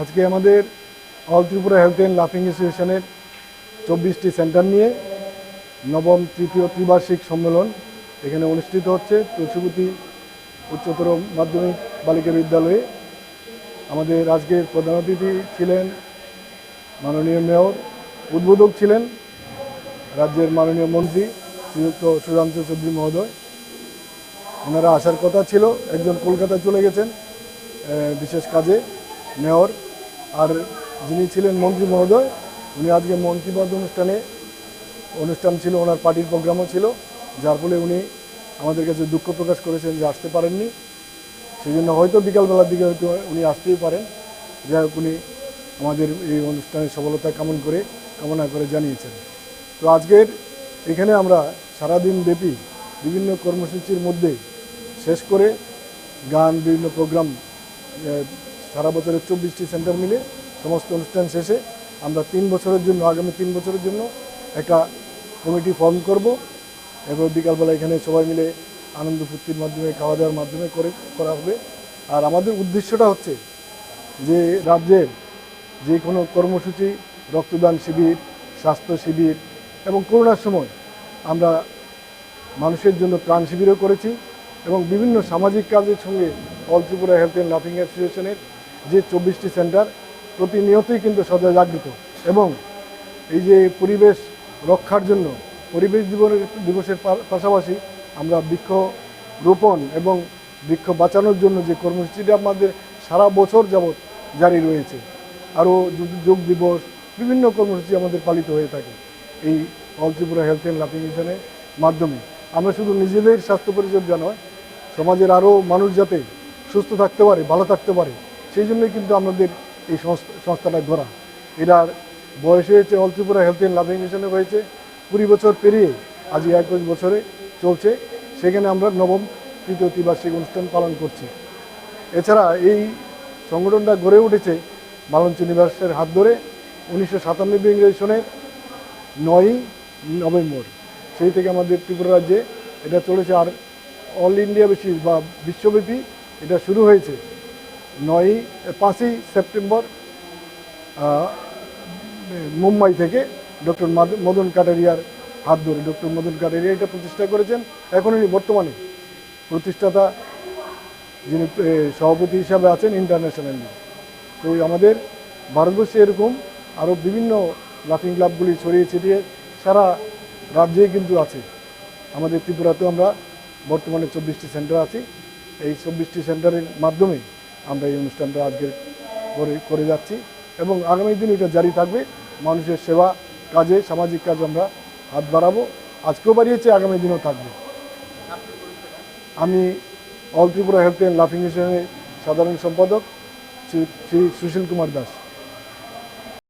আজকে আমাদের all Tripura health and লাফিং অ্যাসোসিয়েশনের চব্বিশটি সেন্টার নিয়ে নবম তৃতীয় ত্রিবার্ষিক সম্মেলন এখানে অনুষ্ঠিত হচ্ছে। তুলসীপতি উচ্চতর মাধ্যমিক বালিকা বিদ্যালয়ে আমাদের আজকের প্রধান অতিথি ছিলেন মাননীয় মেয়র, উদ্বোধক ছিলেন রাজ্যের মাননীয় মন্ত্রী শ্রীযুক্ত সুশান্ত চৌধুরী মহোদয়। ওনারা আসার কথা ছিল, একজন কলকাতা চলে গেছেন। বিশেষ কাজে মেয়র আর যিনি ছিলেন মন্ত্রী মহোদয়, উনি আজকে মন্ত্রীপদ অনুষ্ঠানে অনুষ্ঠান ছিল, ওনার পার্টির প্রোগ্রামও ছিল, যার ফলে উনি আমাদের কাছে দুঃখ প্রকাশ করেছেন যে আসতে পারেননি। সেই জন্য হয়তো বিকালবেলার দিকে হয়তো উনি আসতেই পারেন। যাই হোক, উনি আমাদের এই অনুষ্ঠানের সফলতা কামন করে, কামনা করে জানিয়েছেন। তো আজকের এখানে আমরা সারাদিন ব্যাপী বিভিন্ন কর্মসূচির মধ্যে শেষ করে গান, বিভিন্ন প্রোগ্রাম সারা বছরের চব্বিশটি সেন্টার মিলে সমস্ত অনুষ্ঠান শেষে আমরা তিন বছরের জন্য, আগামী তিন বছরের জন্য একটা কমিটি ফর্ম করব। এবার বিকালবেলা এখানে সবাই মিলে আনন্দ ফুর্তির মাধ্যমে, খাওয়া দাওয়ার মাধ্যমে করে, করা হবে। আর আমাদের উদ্দেশ্যটা হচ্ছে যে রাজ্যের যে কোনো কর্মসূচি, রক্তদান শিবির, স্বাস্থ্য শিবির এবং করোনার সময় আমরা মানুষের জন্য ত্রাণ শিবিরও করেছি। এবং বিভিন্ন সামাজিক কাজের সঙ্গে অল ত্রিপুরা হেলথ অ্যান্ড লাফিং অ্যাসোসিয়েশনের যে চব্বিশটি সেন্টার, প্রতিনিয়তই কিন্তু সদা জাগৃত এবং এই যে পরিবেশ রক্ষার জন্য, পরিবেশ দিবসের পা- পাশাপাশি আমরা বৃক্ষ রোপণ এবং বৃক্ষ বাঁচানোর জন্য যে কর্মসূচিটা আমাদের সারা বছর যাবৎ জারি রয়েছে, আরও যোগ দিবস, বিভিন্ন কর্মসূচি আমাদের পালিত হয়ে থাকে এই অল ত্রিপুরা হেলথ অ্যান্ড লাফিং মিশনের মাধ্যমে। আমরা শুধু নিজেদের স্বাস্থ্য পরিচর্যা নয়, সমাজের আরও মানুষ যাতে সুস্থ থাকতে পারে, ভালো থাকতে পারে, সেই জন্যই কিন্তু আমাদের এই সংস্থা সংস্থাটা গড়া এটার বয়স হয়েছে all Tripura health and loving মিশনে হয়েছে, কুড়ি বছর পেরিয়ে আজ একুশ বছরে চলছে। সেখানে আমরা নবম, তৃতীয় ত্রিবার্ষিক অনুষ্ঠান পালন করছি। এছাড়া এই সংগঠনটা গড়ে উঠেছে মালঞ্চ নিবাসের হাত ধরে উনিশশো সাতানব্বই ইংরেজি সনের নয়ই নভেম্বর। সেই থেকে আমাদের ত্রিপুরা রাজ্যে এটা চলেছে আর অল ইন্ডিয়া বেশি বা বিশ্বব্যাপী এটা শুরু হয়েছে। নয়ই, পাঁচই সেপ্টেম্বর মুম্বাই থেকে ডক্টর মদন কাটারিয়ার হাত ধরে। ডক্টর মদন কাটারিয়া এটা প্রতিষ্ঠা করেছেন এখন উনি বর্তমানে প্রতিষ্ঠাতা যিনি সভাপতি হিসাবে আছেন ইন্টারন্যাশনালি তো আমাদের ভারতবর্ষে এরকম আরও বিভিন্ন লাফিং ক্লাবগুলি ছড়িয়ে ছিটিয়ে সারা রাজ্যে কিন্তু আছে। আমাদের ত্রিপুরাতেও আমরা বর্তমানে চব্বিশটি সেন্টার আছি। এই চব্বিশটি সেন্টারের মাধ্যমে আমরা এই অনুষ্ঠানটা আজকে করে করে যাচ্ছি এবং আগামী দিন এটা জারি থাকবে। মানুষের সেবা কাজে, সামাজিক কাজে আমরা হাত বাড়াবো। আজকেও বাড়িয়েছে, আগামী দিনও থাকবে। আমি অল ত্রিপুরা হেলথ অ্যান্ড লাফিং মিশনের সাধারণ সম্পাদক শ্রী সুশীল কুমার দাস।